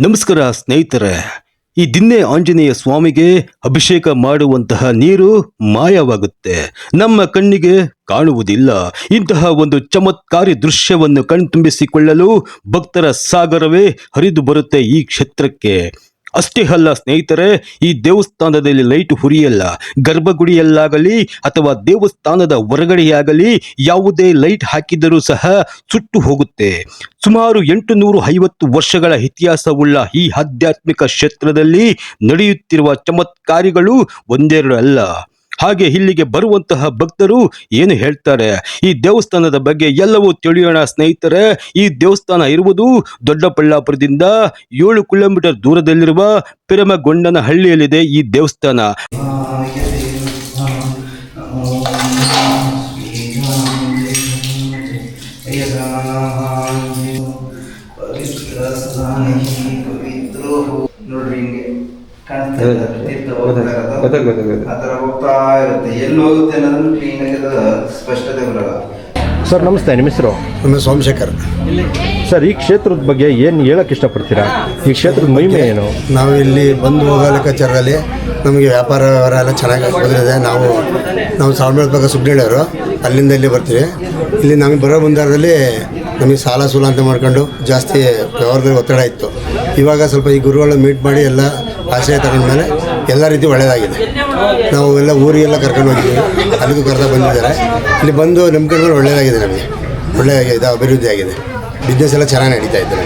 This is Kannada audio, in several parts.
ನಮಸ್ಕಾರ ಸ್ನೇಹಿತರೆ. ಈ ದಿನ್ನೆ ಆಂಜನೇಯ ಸ್ವಾಮಿಗೆ ಅಭಿಷೇಕ ಮಾಡುವಂತಹ ನೀರು ಮಾಯವಾಗುತ್ತೆ. ನಮ್ಮ ಕಣ್ಣಿಗೆ ಕಾಣುವುದಿಲ್ಲ. ಇಂತಹ ಒಂದು ಚಮತ್ಕಾರಿ ದೃಶ್ಯವನ್ನು ಕಣ್ತುಂಬಿಸಿಕೊಳ್ಳಲು ಭಕ್ತರ ಸಾಗರವೇ ಹರಿದು ಬರುತ್ತೆ ಈ ಕ್ಷೇತ್ರಕ್ಕೆ. ಅಷ್ಟೇ ಅಲ್ಲ ಸ್ನೇಹಿತರೆ, ಈ ದೇವಸ್ಥಾನದಲ್ಲಿ ಲೈಟ್ ಹುರಿಯಲ್ಲ, ಗರ್ಭಗುಡಿಯಲ್ಲಾಗಲಿ ಅಥವಾ ದೇವಸ್ಥಾನದ ಹೊರಗಡೆಯಾಗಲಿ ಯಾವುದೇ ಲೈಟ್ ಹಾಕಿದರೂ ಸಹ ಸುಟ್ಟು ಹೋಗುತ್ತೆ. ಸುಮಾರು ಎಂಟು ನೂರು ಐವತ್ತು ವರ್ಷಗಳ ಇತಿಹಾಸವುಳ್ಳ ಈ ಆಧ್ಯಾತ್ಮಿಕ ಕ್ಷೇತ್ರದಲ್ಲಿ ನಡೆಯುತ್ತಿರುವ ಚಮತ್ಕಾರಿಗಳು ಒಂದೆರಡು ಅಲ್ಲ. ಹಾಗೆ ಇಲ್ಲಿಗೆ ಬರುವಂತಹ ಭಕ್ತರು ಏನು ಹೇಳ್ತಾರೆ? ಈ ದೇವಸ್ಥಾನದ ಬಗ್ಗೆ ಎಲ್ಲವೂ ತಿಳಿಯೋಣ ಸ್ನೇಹಿತರೆ. ಈ ದೇವಸ್ಥಾನ ಇರುವುದು ದೊಡ್ಡಬಳ್ಳಾಪುರದಿಂದ ಏಳು ಕಿಲೋಮೀಟರ್ ದೂರದಲ್ಲಿರುವ ಪಿರಮಗೊಂಡನ ಹಳ್ಳಿಯಲ್ಲಿದೆ ಈ ದೇವಸ್ಥಾನ. ಸರ್ ನಮಸ್ತೆ ನಿಮ್ಮ ಹೆಸರು? ನಮ್ಮ ಸೋಮಶೇಖರ್. ಸರ್ ಈ ಕ್ಷೇತ್ರದ ಬಗ್ಗೆ ಏನು ಹೇಳಕ್ಕೆ ಇಷ್ಟಪಡ್ತೀರಾ? ಈ ಕ್ಷೇತ್ರದ ಮಹಿಮೆ ಏನು? ನಾವು ಇಲ್ಲಿ ಬಂದು ಹೋಗೋ ಲೆಕ್ಕಾಚಾರದಲ್ಲಿ ನಮಗೆ ವ್ಯಾಪಾರ ವ್ಯವಹಾರ ಎಲ್ಲ ಚೆನ್ನಾಗಿ ಬಂದಿದೆ ನಾವು ನಾವು ಸಾವಿರದ ಪಕ್ಕ ಸುಬ್ನಳ್ಳಿಯವರು ಅಲ್ಲಿಂದ ಇಲ್ಲಿ ಬರ್ತೀವಿ. ಇಲ್ಲಿ ನಮಗೆ ಬರೋ ಮುಂದಾರದಲ್ಲಿ ನಮಗೆ ಸಾಲ ಸೂಲ ಅಂತ ಮಾಡ್ಕೊಂಡು ಜಾಸ್ತಿ ವ್ಯವಹಾರದಲ್ಲಿ ಒತ್ತಡ ಇತ್ತು. ಇವಾಗ ಸ್ವಲ್ಪ ಈ ಗುರುಗಳನ್ನ ಮೀಟ್ ಮಾಡಿ ಎಲ್ಲ ಆಶ್ರಯ ತಗೊಂಡ್ಮೇಲೆ ಎಲ್ಲ ರೀತಿ ಒಳ್ಳೆಯದಾಗಿದೆ. ನಾವು ಎಲ್ಲ ಊರಿಗೆಲ್ಲ ಕರ್ಕೊಂಡು ಹೋಗಿದ್ದೀವಿ. ಅಲ್ಲಿಗೂ ಕರೆದ ಬಂದಿದ್ದಾರೆ. ಇಲ್ಲಿ ಬಂದು ನಂಬಿಕೆಗಳು ಒಳ್ಳೆಯದಾಗಿದೆ ನಮಗೆ. ಒಳ್ಳೆಯದಾಗಿದೆ ಅಭಿವೃದ್ಧಿ ಆಗಿದೆ. ಬಿಸ್ನೆಸ್ ಎಲ್ಲ ಚೆನ್ನಾಗಿ ನಡೀತಾ ಇದ್ದಾರೆ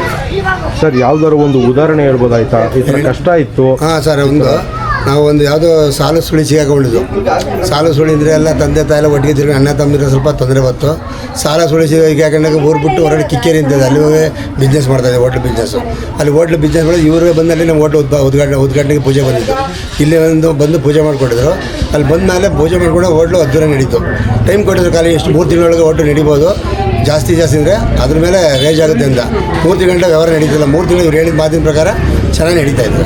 ಸರ್ ಯಾವ್ದಾದ್ರು ಒಂದು ಉದಾಹರಣೆ ಹೇಳ್ಬೋದಾಯ್ತಾ? ಈ ಥರ ಕಷ್ಟ ಇತ್ತು. ಹಾಂ ಸರ್ ಒಂದು ನಾವು ಒಂದು ಯಾವುದೋ ಸಾಲು ಸುಳಿ ಸಿಗಾಕೊಂಡಿದ್ದು. ಸಾಲು ಸುಳಿ ಇದ್ರೆ ಎಲ್ಲ ತಂದೆ ತಾಯಿ ಎಲ್ಲ ಒಟ್ಟಿಗೆ ತಿರುಗಿ ಅಣ್ಣ ತಮ್ಮದಿರ ಸ್ವಲ್ಪ ತೊಂದರೆ ಬಂತು. ಸಾಲ ಸುಳಿ ಸಿಗಾಕೊಂಡಾಗ ಊರು ಬಿಟ್ಟು ಹೊರಗಡೆ ಕಿಕ್ಕೇರಿ ಅಂತಿದೆ ಅಲ್ಲಿ ಹೋಗಿ ಬಿಸ್ನೆಸ್ ಮಾಡ್ತಾಯಿದ್ದೆ ಹೋಟ್ಲ್ ಬಿಸ್ನೆಸ್ಸು ಅಲ್ಲಿ ಹೋಟ್ಲ್ ಬಿಸ್ನೆಸ್ ಮಾಡಿ ಇವರು ಬಂದು ಅಲ್ಲಿ ನಮ್ಮ ಹೋಟ್ಲ್ ಉದ್ಘಾ, ಉದ್ಘಾಟನೆ, ಉದ್ಘಾಟನೆಗೆ ಪೂಜೆ ಬಂದಿದ್ದು ಇಲ್ಲಿ ಒಂದು ಬಂದು ಪೂಜೆ ಮಾಡಿಕೊಟ್ಟಿದ್ರು ಅಲ್ಲಿ ಬಂದ ಮೇಲೆ ಪೂಜೆ ಮಾಡಿಕೊಂಡು ಹೋಟ್ಲು ಅದ್ದೂರ ನಡೀತು. ಟೈಮ್ ಕೊಟ್ಟಿದ್ರು ಖಾಲಿ ಎಷ್ಟು ಮೂರು ತಿಂಗಳೊಳಗೆ ಹೋಟ್ಲು ನಡಿಬೋದು. ಜಾಸ್ತಿ ಜಾಸ್ತಿ ಅಂದರೆ ಅದ್ರ ಮೇಲೆ ರೇಜ್ ಆಗುತ್ತೆ ಅಂತ ಮೂರು ತಿಂಗಳ ವ್ಯವಹಾರ ನಡೀತಿಲ್ಲ. ಮೂರು ತಿಂಗಳು ಇವ್ರು ಹೇಳಿದ ಮಾತಿನ ಪ್ರಕಾರ ಚೆನ್ನಾಗಿ ನಡೀತಾ ಇತ್ತು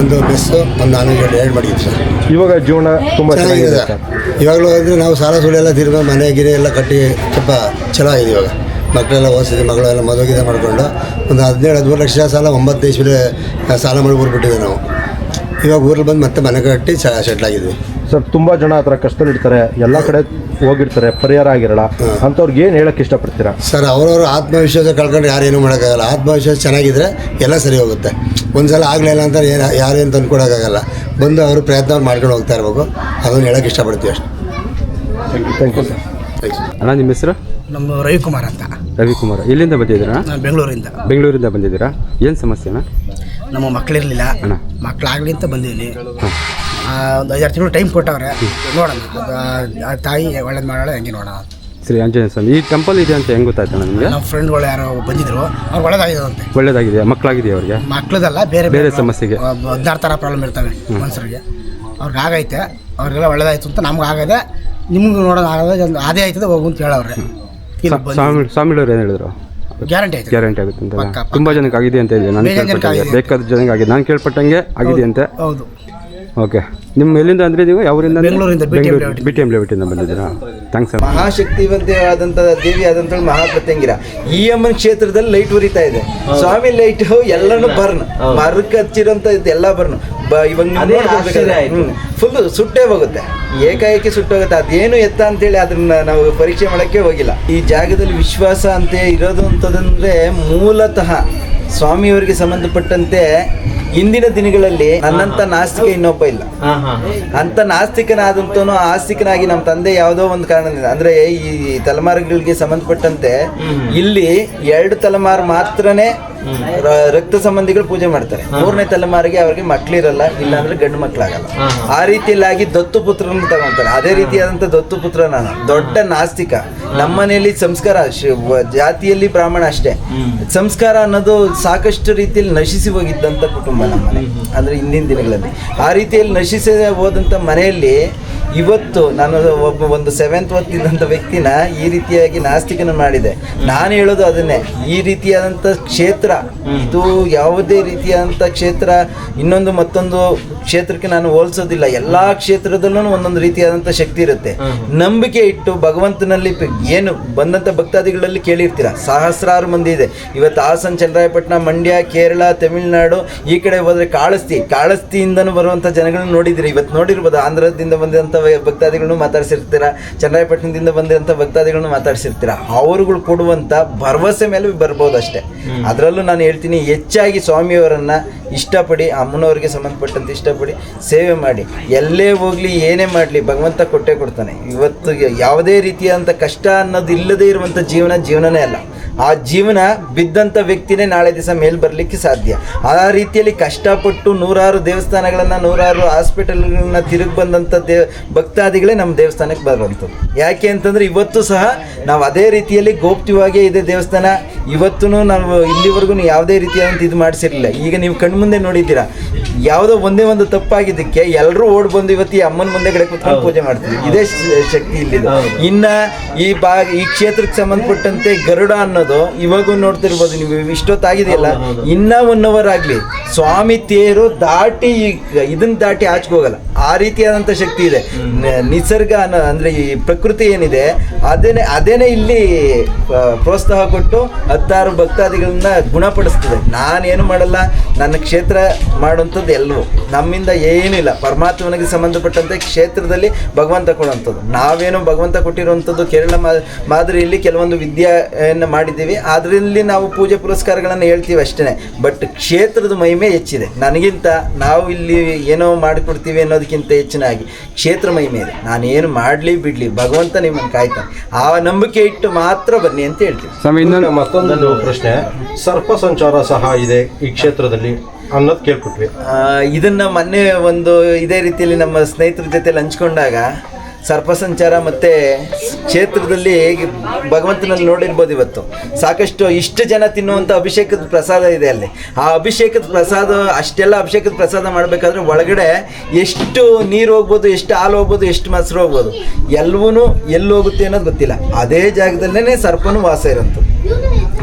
ಒಂದು ಬೆಸ್ಸು ಒಂದು ನಾನು ಎರಡು ಮಾಡಿದ್ದು ಸರ್. ಇವಾಗ ಜೀವನ ತುಂಬ ಚೆನ್ನಾಗಿದೆ ಚೆನ್ನಾಗಿದೆ ಇವಾಗಲೂ ಅಂದರೆ ನಾವು ಸಾಲ ಸುಳ್ಳು ಎಲ್ಲ ತಿರ್ಗ ಮನೆ ಗಿರೆ ಎಲ್ಲ ಕಟ್ಟಿ ಸ್ವಲ್ಪ ಚಲೋ ಆಗಿದೆ ಇವಾಗ. ಮಕ್ಕಳೆಲ್ಲ ಓದಿಸಿದ್ವಿ ಮಗಳೆಲ್ಲ ಮದುವೆ ಮಾಡಿಕೊಂಡು ಒಂದು ಹದಿನೇಳು ಹದಿಮೂರು ಲಕ್ಷ ಸಾಲ ಒಂಬತ್ತು ದೇಶ ಸಾಲ ಮಾಡಿ ಊರ್ಬಿಟ್ಟಿದ್ದೆ ನಾವು. ಇವಾಗ ಊರಲ್ಲಿ ಬಂದು ಮತ್ತೆ ಮನೆ ಕಟ್ಟಿ ಸೆಟ್ಲ್ ಆಗಿದ್ವಿ. ಸರ್ ತುಂಬ ಜನ ಆ ಥರ ಕಷ್ಟದಲ್ಲಿರ್ತಾರೆ ಎಲ್ಲ ಕಡೆ ಹೋಗಿರ್ತಾರೆ ಪರಿಹಾರ ಆಗಿರಲ್ಲ ಅಂಥವ್ರಿಗೆ ಏನು ಹೇಳಕ್ಕೆ ಇಷ್ಟಪಡ್ತೀರಾ? ಸರ್ ಅವರವ್ರ ಆತ್ಮವಿಶ್ವಾಸ ಕಳ್ಕೊಂಡು ಯಾರೇನು ಮಾಡೋಕ್ಕಾಗಲ್ಲ. ಆತ್ಮವಿಶ್ವಾಸ ಚೆನ್ನಾಗಿದ್ರೆ ಎಲ್ಲ ಸರಿ ಹೋಗುತ್ತೆ. ಒಂದು ಸಲ ಆಗಲಿಲ್ಲ ಅಂತ ಏನು ಯಾರೇನು ತಂದ್ಕೊಡೋಕ್ಕಾಗಲ್ಲ ಬಂದು ಅವರು ಪ್ರಯತ್ನ ಮಾಡ್ಕೊಂಡು ಹೋಗ್ತಾ ಇರಬೇಕು. ಅದನ್ನು ಹೇಳೋಕೆ ಇಷ್ಟಪಡ್ತೀವಿ ಅಷ್ಟೇ. ಥ್ಯಾಂಕ್ ಯು ಸರ್ ಅಣ್ಣ ನಿಮ್ಮ ಹೆಸರು? ನಮ್ಮ ರವಿಕುಮಾರ್ ಅಂತ. ರವಿಕುಮಾರ್. ಎಲ್ಲಿಂದ ಬಂದಿದ್ದೀರಾ? ನಾನು ಬೆಂಗಳೂರಿಂದ. ಬೆಂಗಳೂರಿಂದ ಬಂದಿದ್ದೀರಾ? ಏನು ಸಮಸ್ಯೆನಾ ಅಣ್ಣ? ನಮ್ಮ ಮಕ್ಕಳಿರಲಿಲ್ಲ ಅಣ್ಣ. ಮಕ್ಕಳಾಗಲಿ ಅಂತ ಬಂದೀನಿ ಒಂದು ಐದಾರು ತಿಂಗಳು ಟೈಮ್ ಕೊಟ್ಟವ್ರೆ. ನೋಡೋಣ. ಆ ತಾಯಿ ಒಳ್ಳೇದು ಮಾಡೋಣ ಹೆಂಗೆ ನೋಡೋಣ. ಶ್ರೀ ಆಂಜನೇಯ ಸ್ವಾಮಿ ಈ ಟೆಂಪಲ್ ಇದೆ ಅಂತ ಹೆಂಗ್ ಗೊತ್ತಾಯ್ತು ನಿಮಗೆ? ನಮ್ಮ ಫ್ರೆಂಡ್ಗಳು ಯಾರೋ ಬಂದಿದ್ರು ಅವ್ರು ಒಳ್ಳೇದಾಗಿದಂತೆ ಒಳ್ಳೇದಾಗಿದೆ ಮಕ್ಕಳಾಗಿದೆ ಅವ್ರಿಗೆ? ಮಕ್ಕಳದಲ್ಲ ಬೇರೆ ಬೇರೆ ಸಮಸ್ಯೆಗೆ. ಹದಿನಾರು ಥರ ಪ್ರಾಬ್ಲಮ್ ಇರ್ತವೆ ಮನುಷ್ಯರಿಗೆ. ಅವ್ರಿಗೆ ಆಗೈತೆ ಅವ್ರಿಗೆಲ್ಲ ಒಳ್ಳೇದಾಯ್ತು ಅಂತ ನಮ್ಗೆ ಆಗದೆ ನಿಮ್ಗೆ ನೋಡೋದು ಆಗದೆ ಅದೇ ಆಯ್ತದೆ ಹೋಗು ಅಂತ ಹೇಳವ್ರೆ. ಸ್ವಾ- ಸ್ವಾಮಿ ಸ್ವಾಮಿಗಳವ್ರು ಏನು ಹೇಳಿದ್ರು? ಗ್ಯಾರಂಟಿ ಆಯ್ತು. ಗ್ಯಾರಂಟಿ ಆಗುತ್ತೆ ಅಂತ. ತುಂಬ ಜನಕ್ಕೆ ಆಗಿದೆ ಅಂತ ಇದೆ ನಾನು. ಬೇಕಾದ ಜನಕ್ಕೆ ಆಗಿದೆ. ನಾನು ಕೇಳ್ಪಟ್ಟಂಗೆ ಆಗಿದೆ ಅಂತೆ. ಹೌದು. ಓಕೆ. ನಿಮ್ಮ ಎಲ್ಲಿಂದ ಅಂದ್ರೆ ನೀವು? ಯಾವರಿಂದ ಬೆಂಗಳೂರಿಂದ, ಬಿ ಟಿ ಎಂ ಲೆವೆಟಿಂದ ಬಂದಿದ್ದೀರಾ? ಥ್ಯಾಂಕ್ಸ್ ಅಣ್ಣ ಮಹಾಶಕ್ತಿವಂತೆಯಾದಂಥ ದೇವಿ ಆದಂಥಳು ಮಹಾಪ್ರತ್ಯಂಗಿರ. ಈ ಅಮ್ಮನ ಕ್ಷೇತ್ರದಲ್ಲಿ ಲೈಟ್ ಉರಿತಾ ಇದೆ. ಸ್ವಾಮಿ ಲೈಟ್ ಎಲ್ಲಾನು ಬರ್ನ್. ಮರಕ್ಕೆ ಹಚ್ಚಿರೋಂಥ ಎಲ್ಲ ಬರ್ನ್. ಇವಾಗ ಫುಲ್ ಸುಟ್ಟೇ ಹೋಗುತ್ತೆ. ಏಕಾಏಕಿ ಸುಟ್ಟೋಗುತ್ತೆ. ಅದೇನು ಎತ್ತ ಅಂತೇಳಿ ಅದನ್ನ ನಾವು ಪರೀಕ್ಷೆ ಮಾಡಕ್ಕೆ ಹೋಗಿಲ್ಲ. ಈ ಜಾಗದಲ್ಲಿ ವಿಶ್ವಾಸ ಅಂತ ಇರೋದು ಅಂತದಂದ್ರೆ ಮೂಲತಃ ಸ್ವಾಮಿಯವರಿಗೆ ಸಂಬಂಧಪಟ್ಟಂತೆ ಇಂದಿನ ದಿನಗಳಲ್ಲಿ ನನ್ನಂತ ನಾಸ್ತಿಕ ಇನ್ನೊಬ್ಬ ಇಲ್ಲ. ಅಂತ ನಾಸ್ತಿಕನಾದಂತವನು ಆಸ್ತಿಕನಾಗಿ ನಮ್ಮ ತಂದೆ ಯಾವುದೋ ಒಂದು ಕಾರಣದಿಂದ ಅಂದ್ರೆ ಈ ತಲೆಮಾರುಗಳಿಗೆ ಸಂಬಂಧಪಟ್ಟಂತೆ ಇಲ್ಲಿ ಎರಡು ತಲೆಮಾರು ಮಾತ್ರನೇ ರಕ್ತ ಸಂಬಂಧಿಗಳು ಪೂಜೆ ಮಾಡ್ತಾರೆ. ಮೂರನೇ ತಲೆಮಾರಿಗೆ ಅವ್ರಿಗೆ ಮಕ್ಳಿರಲ್ಲ ಇಲ್ಲಾಂದ್ರೆ ಗಂಡು ಮಕ್ಳಾಗಲ್ಲ. ಆ ರೀತಿಯಲ್ಲಾಗಿ ದತ್ತು ಪುತ್ರನ ತಗೊಂತಾರೆ. ಅದೇ ರೀತಿಯಾದಂತ ದತ್ತು ಪುತ್ರ ನಾನು. ದೊಡ್ಡ ನಾಸ್ತಿಕ. ನಮ್ಮನೆಯಲ್ಲಿ ಸಂಸ್ಕಾರ ಜಾತಿಯಲ್ಲಿ ಬ್ರಾಹ್ಮಣ ಅಷ್ಟೇ. ಸಂಸ್ಕಾರ ಅನ್ನೋದು ಸಾಕಷ್ಟು ರೀತಿಯಲ್ಲಿ ನಶಿಸಿ ಹೋಗಿದ್ದಂತ ಕುಟುಂಬ ನಮ್ಮನೆ ಅಂದ್ರೆ ಹಿಂದಿನ ದಿನಗಳಲ್ಲಿ. ಆ ರೀತಿಯಲ್ಲಿ ನಶಿಸಿ ಹೋದಂತ ಮನೆಯಲ್ಲಿ ಇವತ್ತು ನಾನು ಒಬ್ಬ ಒಂದು ಸೆವೆಂತ್ ಓದ್ತಿದ್ದಂಥ ವ್ಯಕ್ತಿನ ಈ ರೀತಿಯಾಗಿ ನಾಸ್ತಿಕನ ಮಾಡಿದೆ. ನಾನು ಹೇಳೋದು ಅದನ್ನೇ ಈ ರೀತಿಯಾದಂಥ ಕ್ಷೇತ್ರ ಇದು ಯಾವುದೇ ರೀತಿಯಾದಂಥ ಕ್ಷೇತ್ರ ಇನ್ನೊಂದು ಮತ್ತೊಂದು ಕ್ಷೇತ್ರಕ್ಕೆ ನಾನು ಹೋಲಿಸೋದಿಲ್ಲ ಎಲ್ಲಾ ಕ್ಷೇತ್ರದಲ್ಲೂ ಒಂದೊಂದು ರೀತಿಯಾದಂಥ ಶಕ್ತಿ ಇರುತ್ತೆ. ನಂಬಿಕೆ ಇಟ್ಟು ಭಗವಂತನಲ್ಲಿ ಏನು ಬಂದಂಥ ಭಕ್ತಾದಿಗಳಲ್ಲಿ ಕೇಳಿರ್ತೀರ? ಸಹಸ್ರಾರು ಮಂದಿ ಇದೆ. ಇವತ್ತು ಹಾಸನ ಚನ್ನರಾಯಪಟ್ಟಣ ಮಂಡ್ಯ ಕೇರಳ ತಮಿಳುನಾಡು ಈ ಕಡೆ ಹೋದರೆ ಕಾಳಸ್ತಿ ಕಾಳಸ್ತಿಯಿಂದನೂ ಬರುವಂಥ ಜನಗಳನ್ನ ನೋಡಿದಿರಿ ಇವತ್ತು ನೋಡಿರ್ಬೋದು ಆಂಧ್ರದಿಂದ ಬಂದಂಥ ಭಕ್ತಾದಿಗಳನ್ನು ಮಾತಾಡ್ಸಿರ್ತೀರ ಚನ್ನರಾಯಪಟ್ಟಣದಿಂದ ಬಂದಿರುವಂಥ ಭಕ್ತಾದಿಗಳನ್ನು ಮಾತಾಡ್ಸಿರ್ತೀರ. ಅವರುಗಳು ಕೊಡುವಂಥ ಭರವಸೆ ಮೇಲೆ ಬರ್ಬೋದು ಅಷ್ಟೇ. ಅದರಲ್ಲೂ ನಾನು ಹೇಳ್ತೀನಿ ಹೆಚ್ಚಾಗಿ ಸ್ವಾಮಿಯವರನ್ನ ಇಷ್ಟಪಡಿ ಅಮ್ಮನವ್ರಿಗೆ ಸಂಬಂಧಪಟ್ಟಂತೆ ಇಷ್ಟಪಡಿ ಸೇವೆ ಮಾಡಿ. ಎಲ್ಲೇ ಹೋಗ್ಲಿ, ಏನೇ ಮಾಡಲಿ, ಭಗವಂತ ಕೊಟ್ಟೇ ಕೊಡ್ತಾನೆ. ಇವತ್ತು ಯಾವುದೇ ರೀತಿಯಾದಂಥ ಕಷ್ಟ ಅನ್ನೋದು ಇಲ್ಲದೇ ಇರುವಂಥ ಜೀವನ ಜೀವನನೇ ಅಲ್ಲ. ಆ ಜೀವನ ಬಿದ್ದಂಥ ವ್ಯಕ್ತಿನೇ ನಾಳೆ ದಿವಸ ಮೇಲ್ ಬರಲಿಕ್ಕೆ ಸಾಧ್ಯ. ಆ ರೀತಿಯಲ್ಲಿ ಕಷ್ಟಪಟ್ಟು ನೂರಾರು ದೇವಸ್ಥಾನಗಳನ್ನು, ನೂರಾರು ಹಾಸ್ಪಿಟಲ್ಗಳನ್ನ ತಿರುಗಿ ಬಂದಂಥ ದೇವ್ ಭಕ್ತಾದಿಗಳೇ ನಮ್ಮ ದೇವಸ್ಥಾನಕ್ಕೆ ಬರುವಂಥದ್ದು. ಯಾಕೆ ಅಂತಂದರೆ ಇವತ್ತು ಸಹ ನಾವು ಅದೇ ರೀತಿಯಲ್ಲಿ ಗೋಪ್ತಿವಾಗೇ ಇದೆ ದೇವಸ್ಥಾನ. ಇವತ್ತೂ ನಾವು ಇಲ್ಲಿವರೆಗೂ ಯಾವುದೇ ರೀತಿಯಾದಂಥ ಇದು ಮಾಡಿಸಿರಲಿಲ್ಲ. ಈಗ ನೀವು ಕಣ್ಮುಂದೆ ನೋಡಿದ್ದೀರಾ. ಯಾವುದೋ ಒಂದೇ ಒಂದು ತಪ್ಪಾಗಿದ್ದಕ್ಕೆ ಎಲ್ಲರೂ ಓಡ್ ಬಂದು ಇವತ್ತು ಈ ಅಮ್ಮನ ಮುಂದೆ ಕಡೆ ಕುತ್ಕೊಂಡು ಪೂಜೆ ಮಾಡ್ತೀವಿ ಇದೇ ಶಕ್ತಿ ಇಲ್ಲಿದೆ. ಇನ್ನ ಈ ಭಾಗ ಈ ಕ್ಷೇತ್ರಕ್ಕೆ ಸಂಬಂಧಪಟ್ಟಂತೆ ಗರುಡ ಅನ್ನೋದು ಇವಾಗೂ ನೋಡ್ತಿರ್ಬೋದು ನೀವು ಇಷ್ಟೊತ್ತಾಗಿದೆಯಲ್ಲ? ಇನ್ನ ಒನ್ ಅವರ್ ಆಗಲಿ. ಸ್ವಾಮಿ ತೇರು ದಾಟಿ ಇದನ್ನ ದಾಟಿ ಆಚೆಗೆ ಹೋಗಲ್ಲ. ಆ ರೀತಿಯಾದಂಥ ಶಕ್ತಿ ಇದೆ. ನಿಸರ್ಗ ಅನ್ನೋ ಅಂದ್ರೆ ಈ ಪ್ರಕೃತಿ ಏನಿದೆ ಅದೇನೆ ಅದೇನೆ ಇಲ್ಲಿ ಪ್ರೋತ್ಸಾಹ ಕೊಟ್ಟು ಹತ್ತಾರು ಭಕ್ತಾದಿಗಳನ್ನ ಗುಣಪಡಿಸ್ತದೆ. ನಾನೇನು ಮಾಡಲ್ಲ. ನನ್ನ ಕ್ಷೇತ್ರ ಮಾಡುವಂಥದ್ದು ಎಲ್ಲವೂ ನಮ್ಮಿಂದ ಏನಿಲ್ಲ. ಪರಮಾತ್ಮನಿಗೆ ಸಂಬಂಧಪಟ್ಟಂತೆ ಕ್ಷೇತ್ರದಲ್ಲಿ ಭಗವಂತ ಕೊಡುವಂಥದ್ದು. ನಾವೇನು ಭಗವಂತ ಕೊಟ್ಟಿರುವಂಥದ್ದು ಕೇರಳ ಮಾದರಿಯಲ್ಲಿ ಕೆಲವೊಂದು ವಿದ್ಯೆಯನ್ನು ಮಾಡಿದ್ದೀವಿ. ಅದರಲ್ಲಿ ನಾವು ಪೂಜೆ ಪುರಸ್ಕಾರಗಳನ್ನು ಹೇಳ್ತೀವಿ ಅಷ್ಟೇ ಬಟ್ ಕ್ಷೇತ್ರದ ಮಹಿಮೆ ಹೆಚ್ಚಿದೆ. ನನಗಿಂತ ನಾವು ಇಲ್ಲಿ ಏನೋ ಮಾಡಿಕೊಡ್ತೀವಿ ಅನ್ನೋದಕ್ಕಿಂತ ಹೆಚ್ಚಿನಾಗಿ ಕ್ಷೇತ್ರ ಮಹಿಮೆ ಇದೆ. ನಾನೇನು ಏನು ಮಾಡಲಿ ಬಿಡಲಿ ಭಗವಂತ ನಿಮ್ಮನ್ನು ಕಾಯ್ತಾನೆ. ಆ ನಂಬಿಕೆ ಇಟ್ಟು ಮಾತ್ರ ಬನ್ನಿ ಅಂತ ಹೇಳ್ತೀವಿ. ಮತ್ತೊಂದು ಪ್ರಶ್ನೆ. ಸರ್ಪ ಸಂಚಾರ ಸಹ ಇದೆ ಈ ಕ್ಷೇತ್ರದಲ್ಲಿ. ಅನ್ನೋದು ಕೇಳ್ಬಿಟ್ವಿ ಇದನ್ನ ಮೊನ್ನೆ ಒಂದು ಇದೇ ರೀತಿಯಲ್ಲಿ ನಮ್ಮ ಸ್ನೇಹಿತರ ಜೊತೆಲಿ ಹಂಚ್ಕೊಂಡಾಗ ಸರ್ಪಸಂಚಾರ ಮತ್ತೆ ಕ್ಷೇತ್ರದಲ್ಲಿ ಭಗವಂತನಲ್ಲಿ ನೋಡಿರ್ಬೋದು ಇವತ್ತು. ಸಾಕಷ್ಟು ಇಷ್ಟು ಜನ ತಿನ್ನುವಂಥ ಅಭಿಷೇಕದ ಪ್ರಸಾದ ಇದೆ ಅಲ್ಲಿ. ಆ ಅಭಿಷೇಕದ ಪ್ರಸಾದ, ಅಷ್ಟೆಲ್ಲ ಅಭಿಷೇಕದ ಪ್ರಸಾದ ಮಾಡಬೇಕಾದ್ರೆ ಒಳಗಡೆ ಎಷ್ಟು ನೀರು ಹೋಗ್ಬೋದು, ಎಷ್ಟು ಹಾಲು ಹೋಗ್ಬೋದು, ಎಷ್ಟು ಮೊಸರು ಹೋಗ್ಬೋದು ಎಲ್ಲವೂ ಎಲ್ಲಿ ಹೋಗುತ್ತೆ ಅನ್ನೋದು ಗೊತ್ತಿಲ್ಲ. ಅದೇ ಜಾಗದಲ್ಲೇ ಸರ್ಪನೂ ವಾಸ ಇರೋಂಥದ್ದು.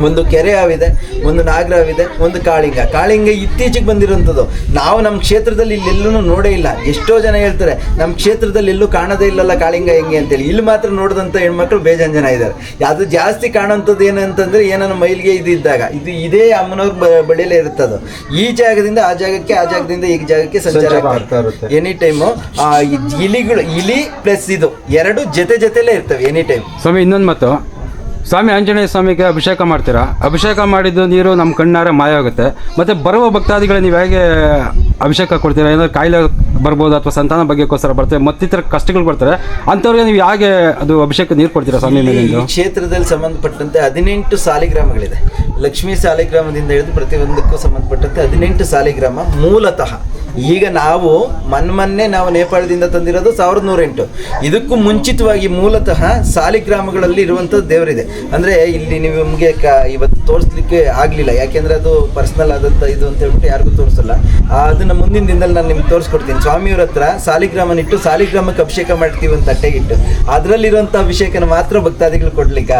ಒಂದು ಕೆರೆ ಹಾವಿದೆ, ಒಂದು ನಾಗರಾವಿದೆ ಒಂದು ಕಾಳಿಂಗ. ಕಾಳಿಂಗ ಇತ್ತೀಚೆಗೆ ಬಂದಿರುವಂಥದ್ದು. ನಾವು ನಮ್ಮ ಕ್ಷೇತ್ರದಲ್ಲಿ ಇಲ್ಲೆಲ್ಲೂ ನೋಡೇ ಇಲ್ಲ. ಎಷ್ಟೋ ಜನ ಹೇಳ್ತಾರೆ, ನಮ್ಮ ಕ್ಷೇತ್ರದಲ್ಲಿ ಎಲ್ಲೂ ಕಾಣದೇ ಇಲ್ಲಲ್ಲ ಕಾಳಿಂಗ ಹೆಂಗೆ ಅಂತೇಳಿ. ಇಲ್ಲಿ ಮಾತ್ರ ನೋಡಿದಂಥ ಹೆಣ್ಮಕ್ಳು ಬೇಜಾನ್ ಜನ ಇದ್ದಾರೆ. ಅದು ಜಾಸ್ತಿ ಕಾಣುವಂಥದ್ದು ಏನಂತಂದ್ರೆ ಏನನ್ನ ಮೈಲಿಗೆ ಇದು ಇದ್ದಾಗ. ಇದು ಇದೇ ಅಮ್ಮನವ್ರ ಬಳಿಯಲ್ಲೇ ಇರುತ್ತದು. ಈ ಜಾಗದಿಂದ ಆ ಜಾಗಕ್ಕೆ ಆ ಜಾಗದಿಂದ ಈ ಜಾಗಕ್ಕೆ ಸಂಚಾರ ಆಗ್ತಾ ಇರುತ್ತೆ. ಎನಿ ಟೈಮು ಇಲಿಗಳು ಇಲಿ ಪ್ಲಸ್ ಇದು ಎರಡು ಜೊತೆ ಜೊತೆಲೇ ಇರ್ತವೆ ಎನಿ ಟೈಮ್ ಸ್ವಾಮಿ ಇನ್ನೊಂದು ಮಾತು. ಸ್ವಾಮಿ ಆಂಜನೇಯ ಸ್ವಾಮಿಗೆ ಅಭಿಷೇಕ ಮಾಡ್ತೀರಾ? ಅಭಿಷೇಕ ಮಾಡಿದ್ದು ನೀರು ನಮ್ಮ ಕಣ್ಣಾರೆ ಮಾಯ ಆಗುತ್ತೆ ಮತ್ತೆ ಬರುವ ಭಕ್ತಾದಿಗಳು ನೀವು ಹೇಗೆ ಅಭಿಷೇಕ ಕೊಡ್ತೀರಾ? ಏನಾದ್ರು ಕಾಯಿಲೆ ಬರ್ಬೋದು ಅಥವಾ ಸಂತಾನ ಬಗ್ಗೆಗೋಸ್ಕರ ಬರ್ತಾರೆ ಮತ್ತಿತರ ಕಷ್ಟಗಳು ಬರ್ತಾರೆ ಅಂಥವ್ರಿಗೆ ನೀವು ಹಾಗೆ ಅದು ಅಭಿಷೇಕ ನೀರು ಕೊಡ್ತೀರಾ ಸ್ವಾಮಿ ಈ ಮೇಲಿಂದು? ಕ್ಷೇತ್ರದಲ್ಲಿ ಸಂಬಂಧಪಟ್ಟಂತೆ ಹದಿನೆಂಟು ಸಾಲಿಗ್ರಾಮಗಳಿದೆ. ಲಕ್ಷ್ಮೀ ಸಾಲಿಗ್ರಾಮದಿಂದ ಹಿಡಿದು ಪ್ರತಿಯೊಂದಕ್ಕೂ ಸಂಬಂಧಪಟ್ಟಂತೆ ಹದಿನೆಂಟು ಸಾಲಿಗ್ರಾಮ ಮೂಲತಃ. ಈಗ ನಾವು ಮನ್ಮನ್ನೆ ನಾವು ನೇಪಾಳದಿಂದ ತಂದಿರೋದು ಸಾವಿರದ ನೂರೆಂಟು ಇದಕ್ಕೂ ಮುಂಚಿತವಾಗಿ ಮೂಲತಃ ಸಾಲಿಗ್ರಾಮಗಳಲ್ಲಿ ಇರುವಂಥದ್ದು ದೇವರಿದೆ. ಅಂದರೆ ಇಲ್ಲಿ ನೀವು ನಿಮಗೆ ಕ ಇವತ್ತು ತೋರಿಸ್ಲಿಕ್ಕೆ ಆಗಲಿಲ್ಲ. ಯಾಕೆಂದರೆ ಅದು ಪರ್ಸ್ನಲ್ ಆದಂಥ ಇದು ಅಂತ ಹೇಳ್ಬಿಟ್ಟು ಯಾರಿಗೂ ತೋರಿಸಲ್ಲ. ಅದನ್ನ ಮುಂದಿನ ದಿನದಲ್ಲಿ ನಾನು ನಿಮ್ಗೆ ತೋರಿಸ್ಕೊಡ್ತೀನಿ. ಸ್ವಾಮಿಯವ್ರ ಹತ್ರ ಸಾಲಿಗ್ರಾಮನಿಟ್ಟು ಸಾಲಿಗ್ರಾಮಕ್ಕೆ ಅಭಿಷೇಕ ಮಾಡ್ತೀವಿ ಅಂತ ತಟ್ಟೆಗಿಟ್ಟು ಅದರಲ್ಲಿರುವಂಥ ಅಭಿಷೇಕನ ಮಾತ್ರ ಭಕ್ತಾದಿಗಳು ಕೊಡ್ಲಿಕ್ಕೆ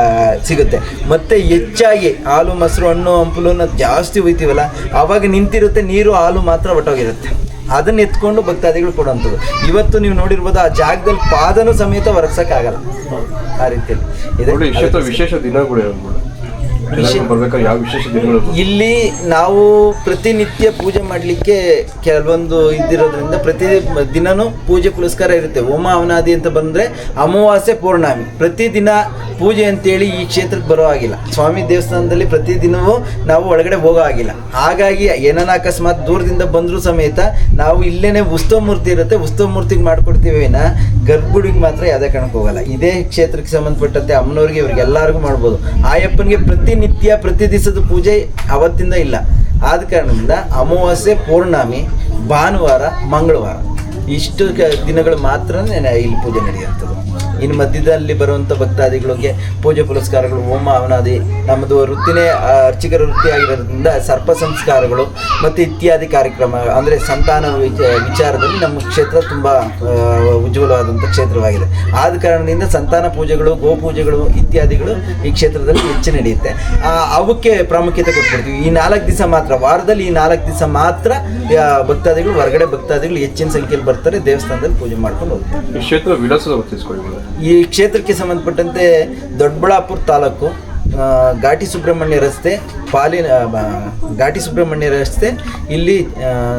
ಸಿಗುತ್ತೆ. ಮತ್ತೆ ಹೆಚ್ಚಾಗಿ ಹಾಲು ಮೊಸರು ಹಣ್ಣು ಹಂಪಲು ಅನ್ನೋದು ಜಾಸ್ತಿ ಹೋಯ್ತೀವಲ್ಲ ಆವಾಗ ನಿಂತಿರುತ್ತೆ ನೀರು ಹಾಲು ಮಾತ್ರ ಹೊಟ್ಟೋಗಿರುತ್ತೆ ಅದನ್ನ ಎತ್ಕೊಂಡು ಭಕ್ತಾದಿಗಳು ಕೊಡುವಂಥದ್ದು ಇವತ್ತು ನೀವು ನೋಡಿರ್ಬೋದು ಆ ಜಾಗದಲ್ಲಿ ಪಾದನು ಸಮೇತ ಒರಗ್ಸಕ್ಕಾಗಲ್ಲ. ಆ ರೀತಿಯಲ್ಲಿ. ವಿಶೇಷ ದಿನಗಳು ಬರ್ಬೇಕಾದ್ರೆ ಯಾವ ವಿಶೇಷ ಇಲ್ಲಿ ನಾವು ಪ್ರತಿನಿತ್ಯ ಪೂಜೆ ಮಾಡಲಿಕ್ಕೆ ಕೆಲವೊಂದು ಇದ್ದಿರೋದ್ರಿಂದ ಪ್ರತಿ ದಿನನೂ ಪೂಜೆ ಪುರಸ್ಕಾರ ಇರುತ್ತೆ. ಹೋಮ ಅವನಾದಿ ಅಂತ ಬಂದ್ರೆ ಅಮಾವಾಸ್ಯೆ ಪೂರ್ಣಾಮಿ. ಪ್ರತಿದಿನ ಪೂಜೆ ಅಂತೇಳಿ ಈ ಕ್ಷೇತ್ರಕ್ಕೆ ಬರೋ ಆಗಿಲ್ಲ ಸ್ವಾಮಿ ದೇವಸ್ಥಾನದಲ್ಲಿ ಪ್ರತಿದಿನವೂ ನಾವು ಒಳಗಡೆ ಹೋಗೋ ಆಗಿಲ್ಲ ಹಾಗಾಗಿ ಏನನ್ನ ಅಕಸ್ಮಾತ್ ದೂರದಿಂದ ಬಂದರೂ ಸಮೇತ ನಾವು ಇಲ್ಲೇನೆ ಉತ್ಸವ ಮೂರ್ತಿ ಇರುತ್ತೆ. ಉತ್ಸವ ಮೂರ್ತಿಗೆ ಮಾಡ್ಕೊಡ್ತೀವಿ ವಿನ ಗರ್ಭಗುಡಿಗೆ ಮಾತ್ರ ಯಾವುದೇ ಕಾರಣಕ್ಕೆ ಹೋಗಲ್ಲ. ಇದೇ ಕ್ಷೇತ್ರಕ್ಕೆ ಸಂಬಂಧಪಟ್ಟಂತೆ ಅಮ್ಮನವ್ರಿಗೆ ಇವ್ರಿಗೆ ಎಲ್ಲರಿಗೂ ಮಾಡ್ಬೋದು. ಆಯಪ್ಪನಿಗೆ ಪ್ರತಿನಿತ್ಯ ಪ್ರತಿ ದಿವಸದ ಪೂಜೆ ಅವತ್ತಿಂದ ಇಲ್ಲ. ಆದ ಕಾರಣದಿಂದ ಅಮಾವಾಸ್ಯೆ, ಪೌರ್ಣಮಿ, ಭಾನುವಾರ, ಮಂಗಳವಾರ. ಇಷ್ಟು ದಿನಗಳು ಮಾತ್ರ ಇಲ್ಲಿ ಪೂಜೆ ನಡೆಯುವಂಥದ್ದು ಇನ್ನು ಮಧ್ಯದಲ್ಲಿ ಬರುವಂಥ ಭಕ್ತಾದಿಗಳಿಗೆ ಪೂಜೆ ಪುರಸ್ಕಾರಗಳು, ಹೋಮ ಅವನಾದಿ, ನಮ್ಮದು ವೃತ್ತಿನೇ ಅರ್ಚಕರ ವೃತ್ತಿ ಆಗಿರೋದ್ರಿಂದ ಸರ್ಪ ಸಂಸ್ಕಾರಗಳು ಮತ್ತು ಇತ್ಯಾದಿ ಕಾರ್ಯಕ್ರಮ, ಅಂದರೆ ಸಂತಾನ ವಿಚ- ವಿಚಾರದಲ್ಲಿ ನಮ್ಮ ಕ್ಷೇತ್ರ ತುಂಬ ಉಜ್ವಲವಾದಂಥ ಕ್ಷೇತ್ರವಾಗಿದೆ. ಆದ ಕಾರಣದಿಂದ ಸಂತಾನ ಪೂಜೆಗಳು ಗೋಪೂಜೆಗಳು ಇತ್ಯಾದಿಗಳು ಈ ಕ್ಷೇತ್ರದಲ್ಲಿ ಹೆಚ್ಚು ನಡೆಯುತ್ತೆ. ಅವಕ್ಕೆ ಪ್ರಾಮುಖ್ಯತೆ ಕೊಟ್ಬಿಡ್ತೀವಿ. ಈ ನಾಲ್ಕು ದಿವಸ ಮಾತ್ರ, ವಾರದಲ್ಲಿ ಈ ನಾಲ್ಕು ದಿವಸ ಮಾತ್ರ ಭಕ್ತಾದಿಗಳು, ಹೊರಗಡೆ ಭಕ್ತಾದಿಗಳು ಹೆಚ್ಚಿನ ಸಂಖ್ಯೆಯಲ್ಲಿ ಬರ್ತಾರೆ, ದೇವಸ್ಥಾನದಲ್ಲಿ ಪೂಜೆ ಮಾಡ್ಕೊಂಡು ಹೋಗ್ತಾರೆ. ಕ್ಷೇತ್ರ ವಿಳಾಸದ ತಿಳಿಸ್ಕೊಳ್ಳಿ ಈ ಕ್ಷೇತ್ರಕ್ಕೆ ಸಂಬಂಧಪಟ್ಟಂತೆ ದೊಡ್ಡಬಳ್ಳಾಪುರ ತಾಲೂಕು ಘಾಟಿ ಸುಬ್ರಹ್ಮಣ್ಯ ರಸ್ತೆ ಪಾಲಿನ ಘಾಟಿ ಸುಬ್ರಹ್ಮಣ್ಯ ರಸ್ತೆ ಇಲ್ಲಿ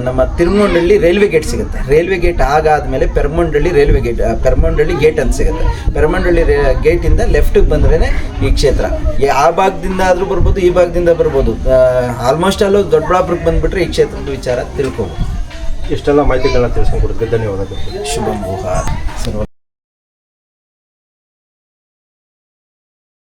ನಮ್ಮ ತಿರುಮಂಡಳ್ಳಿ ರೈಲ್ವೆ ಗೇಟ್ ಸಿಗುತ್ತೆ. Railway gate ಆಗಾದ್ಮೇಲೆ Permandalli railway gate Permandalli gate ಅಂತ ಸಿಗುತ್ತೆ. ಪೆರ್ಮಂಡಳ್ಳಿ ರೇ ಗೇಟಿಂದ ಲೆಫ್ಟಿಗೆ ಬಂದ್ರೇ ಈ ಕ್ಷೇತ್ರ. ಆ ಭಾಗದಿಂದ ಆದರೂ ಬರ್ಬೋದು ಈ ಭಾಗದಿಂದ ಬರ್ಬೋದು. ಆಲ್ಮೋಸ್ಟ್ ಅಲ್ಲೂ ದೊಡ್ಡಬಳ್ಳಾಪುರಕ್ಕೆ ಬಂದುಬಿಟ್ರೆ ಈ ಕ್ಷೇತ್ರದ ವಿಚಾರ ತಿಳ್ಕೊಬೋದು. ಇಷ್ಟೆಲ್ಲ ಮಾಹಿತಿಗಳನ್ನ ತಿಳಿಸ್ಕೊಂಡು ಧನ್ಯವಾದಗಳು. ಶುಭ